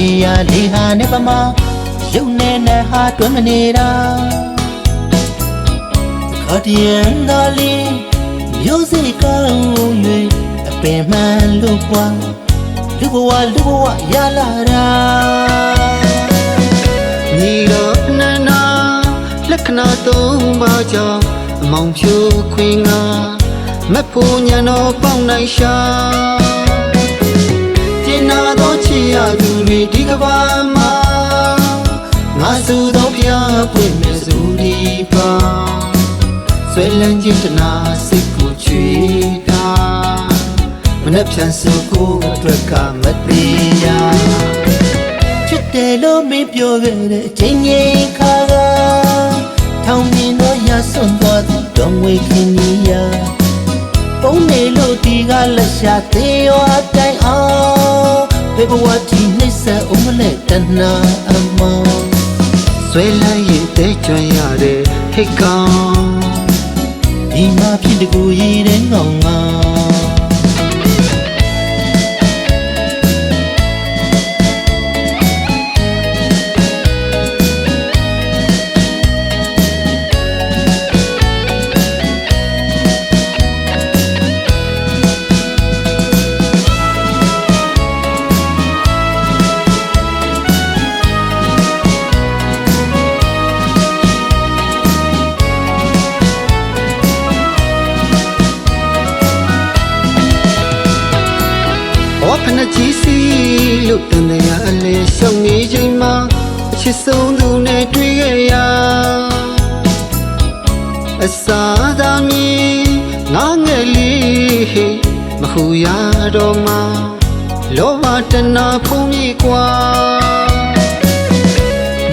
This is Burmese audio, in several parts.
ရေရလေးဟာနဲ့ပမာရုပ်နဲ့နဲ့ဟာတွဲမနေတာခါတည်းရန်တော်လေးမျိုးစိကောင်း၍အပင်မှန်လို့ကွာလူဘဝလူဘဝရလာတာညီတော်နန္နာလက္ခဏာသုံးပါးကြောင့်အမောင်ဖြူခွင်ငါမက်ဖို့ညံတော်ပေါင်းနိုင်ရှာ ပြင်နာသောချီရသူတွေဒီကဘာမှာငါစုသောဖျားပွင့်မဲ့စုဒီပါဆွဲလန်းခြင်းတနာစိတ်ကိုချွေတာမနှက်ဖြန်စုကိုအတွက်ကမသေးရချစ်တယ်လို့မင်းပြောခဲ့တဲ့အချိန်ကြီးခါကထောင်မြင်တော့ရဆွန်သွားသူတော့ဝေခင် ကြီးရပုံနေလို့ဒီကလက်ရှာသေးရောအတိုင်းအောင်ဘေဘဝတီနှိမ့်ဆက်ဦးမလဲတနာအမောင်ဆွဲလန်းရင်တဲကြွရတဲ့ဟိတ်ကောင် နကြီးစီလို့တန်တရားအလဲရှုံနေချိန်မှာအချစ်ဆုံးသူနဲ့တွေ့ခဲ့ရအစာသာမီငါငယ်လေးဟိမဟူရတော့မှလောဘတနာဖုံးမိကွာ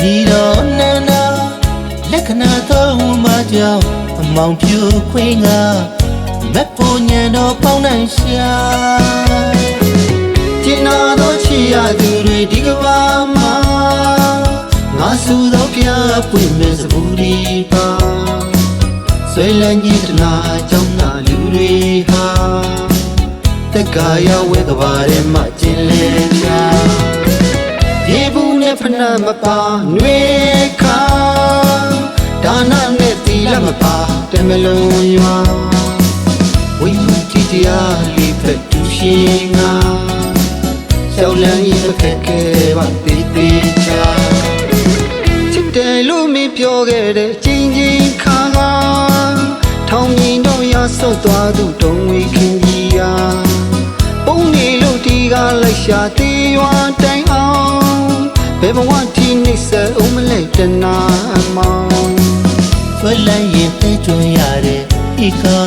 ညီတော်နန္နာလက္ခဏာသောမကြောင့်အမောင်ဖြူခွေးငါမက်ဖို့ညံတော်ပေါင်းနိုင်ရှာ ကျင်နာသောချီရသူတွေဒီကဘာမှာငါစုသောပြပွင့်မဲ့စပူဒီပါဆွေလန်းကြီးတနာကြောင့်နာလူတွေဟာတက္ကာရဝဲကဘာထဲမှာကျင်လေချာဒီဘူးနဲ့ဖနာမပါຫນွေခါဒါနနဲ့တီလမပါတမလုံးရွာဝိမတီတရားလေးဖက်တူရှင်ငါရှောက် လန်းရင်ခက်ခဲပါတေးသေးချာချစ်တယ်လို့မပြောခဲ့တဲ့ချင်းချင်းခါခါထောင်မြင်တော့ရဆုတ်သွားသူတုံးဝေခင်ကြီးယာပုံနေလို့ဒီကလိုက်ရှာသေးရွာတိုင်အောင်ဘယ်ဘဝတီနှိမ့်ဆက်အောင်မလဲတနာအမောင်ဆွဲလန်းရင်သိကျွန်းရတဲ့ဤကာ